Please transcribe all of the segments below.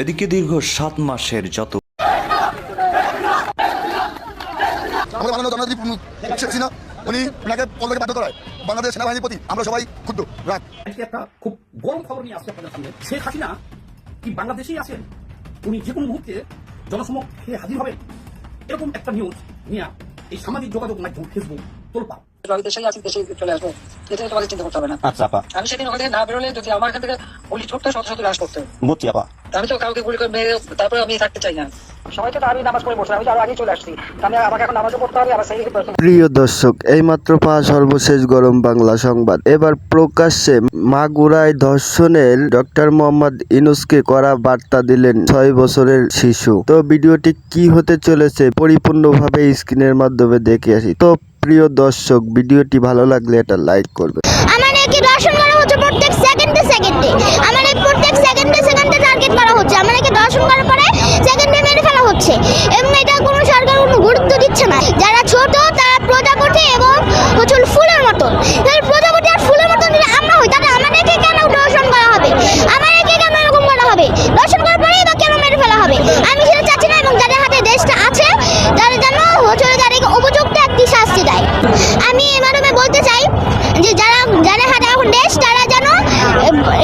এদিকে দীর্ঘ সাত মাসের যত শেখ হাসিনা উনি ওনাকে বাধ্য করায়। বাংলাদেশ সেনাবাহিনীর প্রতি আমরা সবাই রাগ আজকে একটা খুব গরম খবর নিয়ে আসছে আপনাদের সামনে। শেখ হাসিনা কি বাংলাদেশেই আছেন? উনি যে কোনো মুহূর্তে জনসমক্ষে হাজির হবেন। এরকম একটা নিউজ নিয়ে এই সামাজিক যোগাযোগ মাধ্যম ফেসবুক তোলপা আমি দেশেই আছি দেশেই চলে আসব। এটা তোমাদের চিন্তা করতে হবে না। আচ্ছা আপা। আমি সেদিন ওখান না বেরোলে যদি আমার এখান থেকে গুলি ছোট্ট শত শত লাশ করতে বুঝছি আপা। আমি তো কাউকে গুলি করে মেরে তারপরে আমি থাকতে চাই না। সবাই তো আমি নামাজ পড়ে বসে আমি তো আরও আগেই চলে আসছি। আমি আমাকে এখন নামাজও পড়তে হবে আবার সেই প্রিয় দর্শক এইমাত্র পাওয়া সর্বশেষ গরম বাংলা সংবাদ। এবার প্রকাশ্যে মাগুরায় ধর্ষণের ডক্টর মোহাম্মদ ইনুসকে করা বার্তা দিলেন ছয় বছরের শিশু। তো ভিডিওটি কি হতে চলেছে পরিপূর্ণভাবে স্ক্রিনের মাধ্যমে দেখে আসি। তো প্রিয় দর্শক ভিডিওটি ভালো লাগলে এটা লাইক করবে। আমার করা হচ্ছে প্রত্যেক সেকেন্ডে সেকেন্ডে আমার নাকি প্রত্যেক সেকেন্ডে সেকেন্ডে টার্গেট করা হচ্ছে আমার নাকি দর্শন করার পরে সেকেন্ডে মেরে ফেলা হচ্ছে এবং এটা কোনো সরকার কোনো গুরুত্ব দিচ্ছে না যারা ছোট তারা প্রজাপতি এবং হচ্ছে হলো ফুলের মতন তাহলে প্রজাপতি আর ফুলের মতন যদি আমরা হই তাহলে আমাদেরকে কেন দর্শন করা হবে আমাদেরকে কেন এরকম করা হবে দর্শন করার পরেই বা কেন মেরে ফেলা হবে আমি সেটা চাচ্ছি না এবং যাদের হাতে দেশটা আছে তারা যেন হচ্ছে হলো তাদেরকে উপযুক্ত একটি শাস্তি দেয় আমি এ মাধ্যমে বলতে চাই যে যারা যারা হাতে এখন দেশ, তারা যেন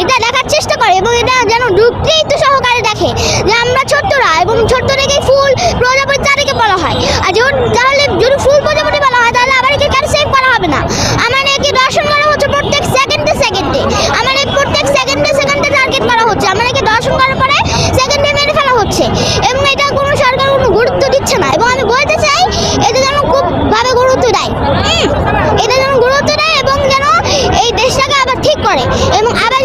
এটা দেখার চেষ্টা করে এবং এটা যেন যুক্তিযুক্ত সহকারে দেখে যে আমরা ছোট্টরা এবং ছোট্ট থেকে ফুল প্রজাপতি তাদেরকে বলা হয়। আর যখন, তাহলে যদি ফুল প্রজাপতি বলা হয়, তাহলে আবার কেন সেভ করা হবে না? আমার নাকি দর্শন করা হচ্ছে প্রত্যেক সেকেন্ডে সেকেন্ডে আমার নাকি প্রত্যেক সেকেন্ডে সেকেন্ডে টার্গেট করা হচ্ছে। আমার নাকি দর্শন করার পরে সেকেন্ডে মেরে ফেলা হচ্ছে। এবং এটা কোনো সরকার কোনো গুরুত্ব দিচ্ছে না। এবং আমি বলতে করে এবং আবার